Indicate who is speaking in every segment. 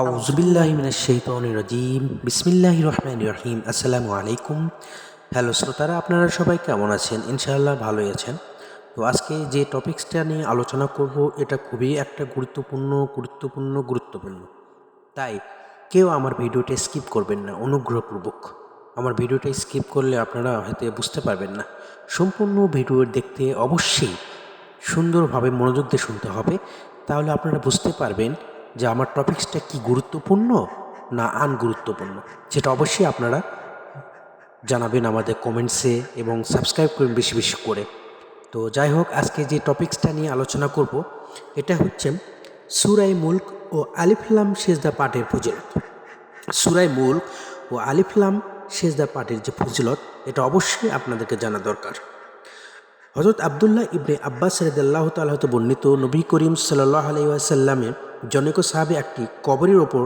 Speaker 1: আউজবিল্লাহ মিনাশাইতানির রাজিম। বিসমিল্লাহ রহমান রহিম। আসসালামু আলাইকুম। হ্যালো শ্রোতারা, আপনারা সবাই কেমন আছেন? ইনশাআল্লাহ ভালোই আছেন। তো আজকে যে টপিক্সটা নিয়ে আলোচনা করব, এটা খুবই একটা গুরুত্বপূর্ণ গুরুত্বপূর্ণ গুরুত্বপূর্ণ। তাই কেউ আমার ভিডিওটা স্কিপ করবেন না, অনুগ্রহপূর্বক। আমার ভিডিওটা স্কিপ করলে আপনারা হয়তো বুঝতে পারবেন না। সম্পূর্ণ ভিডিও দেখতে অবশ্যই সুন্দরভাবে মনোযোগ দিয়ে শুনতে হবে। তাহলে আপনারা বুঝতে পারবেন যে আমার টপিক্সটা কি গুরুত্বপূর্ণ না আনগুরুত্বপূর্ণ যেটা অবশ্যই আপনারা জানাবেন আমাদের কমেন্টসে এবং সাবস্ক্রাইব করবেন বেশি বেশি করে। তো যাই হোক, আজকে যে টপিক্সটা নিয়ে আলোচনা করব, এটা হচ্ছে সুরাই মুল্ক ও আলিফলাম সেজদা পাঠের ফজিলত। সুরাই মুল্ক ও আলিফলাম সেজদা পাঠের যে ফজিলত, এটা অবশ্যই আপনাদেরকে জানা দরকার। হজরত আবদুল্লাহ ইবনে আব্বাস রদাল্লাহ তালাহতে বর্ণিত নবী করিম সাল্লাহ আলাইসাল্লামের জনৈক সাহাবে একটি কবরের ওপর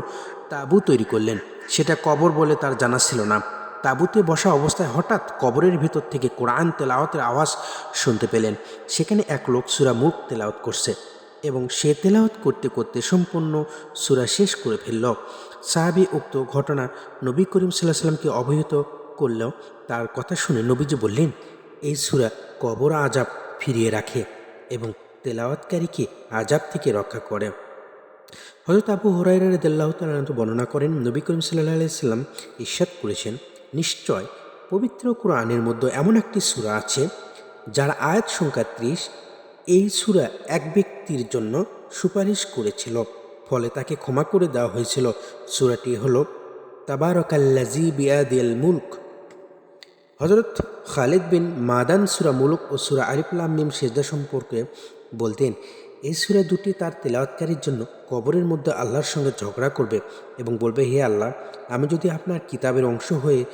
Speaker 1: তাঁবু তৈরি করলেন। সেটা কবর বলে তার জানা ছিল না। তাঁবুতে বসা অবস্থায় হঠাৎ কবরের ভিতর থেকে কোরআন তেলাওয়াতের আওয়াজ শুনতে পেলেন। সেখানে এক লোক সুরা মুখ তেলাওয়াত করছে এবং সে তেলাওয়াত করতে করতে সম্পূর্ণ সুরা শেষ করে ফেলল। সাহাবি উক্ত ঘটনা নবী করিম সাল্লাহ সাল্লামকে অবহিত করলেও তার কথা শুনে নবীজি বললেন, এই সুরা কবর আজাব ফিরিয়ে রাখে এবং তেলাওয়াতকারীকে আজাব থেকে রক্ষা করে। হজরত আবু হরাইরা রদাল্লাহ তালু বর্ণনা করেন, নবী করিম সাল্লাহ আলাইসাল্লাম ইস্বাদ করেছেন, নিশ্চয় পবিত্র কোরআনের মধ্যে এমন একটি সুরা আছে, যার আয়াত সংখ্যা ত্রিশ। এই সুরা এক ব্যক্তির জন্য সুপারিশ করেছিল, ফলে তাকে ক্ষমা করে দেওয়া হয়েছিল। সুরাটি হল তাবারকাল্লাজি বিয়াদিল মুল্ক। হজরত খালিদ বিন মাদান সুরা মুলুক ও সুরা আরিফুল্লাহ মিম সেজদা সম্পর্কে বলতেন এই সুরা দুটি তার তেলাওয়াতকারীর জন্য কবরের মধ্যে আল্লাহর সঙ্গে ঝগড়া করবে এবং বলবে, হে আল্লাহ, আমি যদি আপনার কিতাবের অংশ হয়ে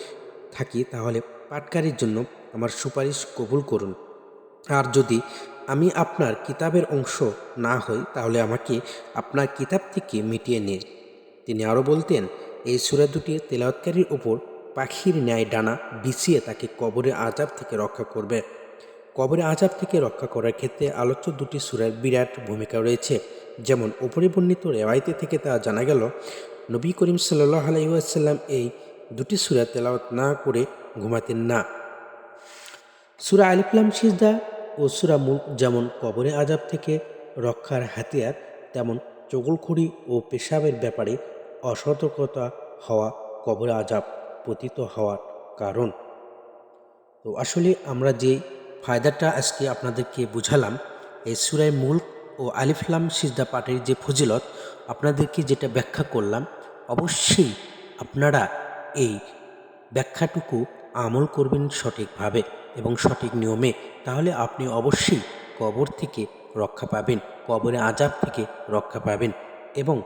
Speaker 1: থাকি, তাহলে পাটকারীর জন্য আমার সুপারিশ কবুল করুন। আর যদি আমি আপনার কিতাবের অংশ না হই, তাহলে আমাকে আপনার কিতাব থেকে মিটিয়ে নিন তিনি আরও বলতেন, এই সুরা দুটি তেলাওয়াতকারীর ওপর পাখির ন্যায় ডানা বিছিয়ে তাকে কবরে আজাব থেকে রক্ষা করবে। কবরে আজাব থেকে রক্ষা করার ক্ষেত্রে আলোচ্য দুটি সুরের বিরাট ভূমিকা রয়েছে। যেমন উপরে বর্ণিত রেওয়ায়তে থেকে তা জানা গেল, নবী করিম সাল্লাহ আলাইসাল্লাম এই দুটি সুরা তেলাওয়াত না করে ঘুমাতেন না। সুরা আলিফলাম সিজদা ও সুরা মুখ যেমন কবরে আজাব থেকে রক্ষার হাতিয়ার, তেমন চগলখড়ি ও পেশাবের ব্যাপারে অসতর্কতা হওয়া কবরে আজাব, পতিত হওয়ার কারণ। তো আসলে আমরা যে ফায়দাটা আজকে আপনাদেরকে বুঝালাম। এই সুরাই মূল ও আলিফলাম সিজদা পাঠের যে ফজিলত, আপনাদেরকে যেটা ব্যাখ্যা করলাম, অবশ্যই আপনারা এই ব্যাখ্যাটুকু আমল করবেন সঠিকভাবে এবং সঠিক নিয়মে। তাহলে আপনি অবশ্যই কবর থেকে রক্ষা পাবেন, কবরে আজাব থেকে রক্ষা পাবেন এবং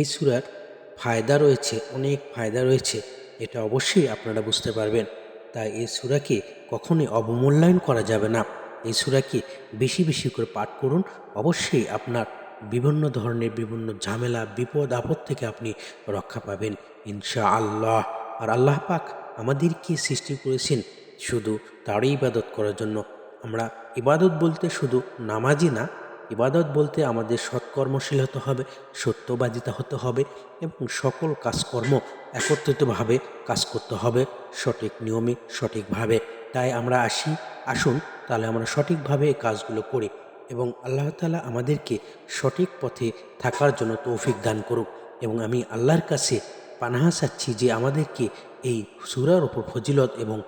Speaker 1: এই সুরার ফায়দা রয়েছে, অনেক ফায়দা রয়েছে, এটা অবশ্যই আপনারা বুঝতে পারবেন। তাই এই সুরাকে কখনোই অবমূল্যায়ন করা যাবে না। এই সুরাকে বেশি বেশি করে পাঠ করুন। অবশ্যই আপনার বিভিন্ন ধরনের বিভিন্ন ঝামেলা, বিপদ, আপদ থেকে আপনি রক্ষা পাবেন ইনশা আল্লাহ আর আল্লাহ পাক আমাদেরকে সৃষ্টি করেছেন শুধু তারই ইবাদত করার জন্য। আমরা ইবাদত বলতে শুধু নামাজি না ইবাদত বলতে আমাদের সৎকর্মশীল হতে হবে, সত্যবাদিতা হতে হবে এবং সকল কাজকর্ম একত্রিতভাবে কাজ করতে হবে সঠিক নিয়মে, সঠিকভাবে। তাই আমরা আসি, আসুন তাহলে আমরা সঠিকভাবে এই কাজগুলো করি এবং আল্লাহ তালা আমাদেরকে সঠিক পথে থাকার জন্য তৌফিক দান করুক এবং আমি আল্লাহর কাছে পানাহা চাচ্ছি যে আমাদেরকে এই সুরার ওপর ফজিলত এবং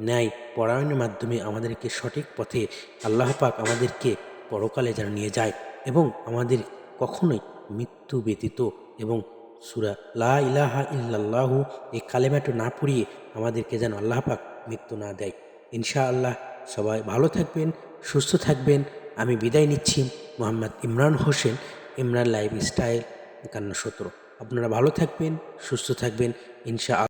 Speaker 1: ন্যায় পরায়ণের মাধ্যমে আমাদেরকে সঠিক পথে আল্লাহ পাক আমাদেরকে পরকালে যেন নিয়ে যায় এবং আমাদের কখনোই মৃত্যু ব্যতীত এবং সুরা লা ইলাহা ইল্লাল্লাহু এই কালেমাটো না পড়িয়ে আমাদেরকে যেন আল্লাহ পাক মৃত্যু না দেয়। ইনশা আল্লাহ সবাই ভালো থাকবেন, সুস্থ থাকবেন। আমি বিদায় নিচ্ছি মোহাম্মদ ইমরান হোসেন, ইমরান লাইফ স্টাইল একান্ন সতেরো। আপনারা ভালো থাকবেন, সুস্থ থাকবেন। ইনশা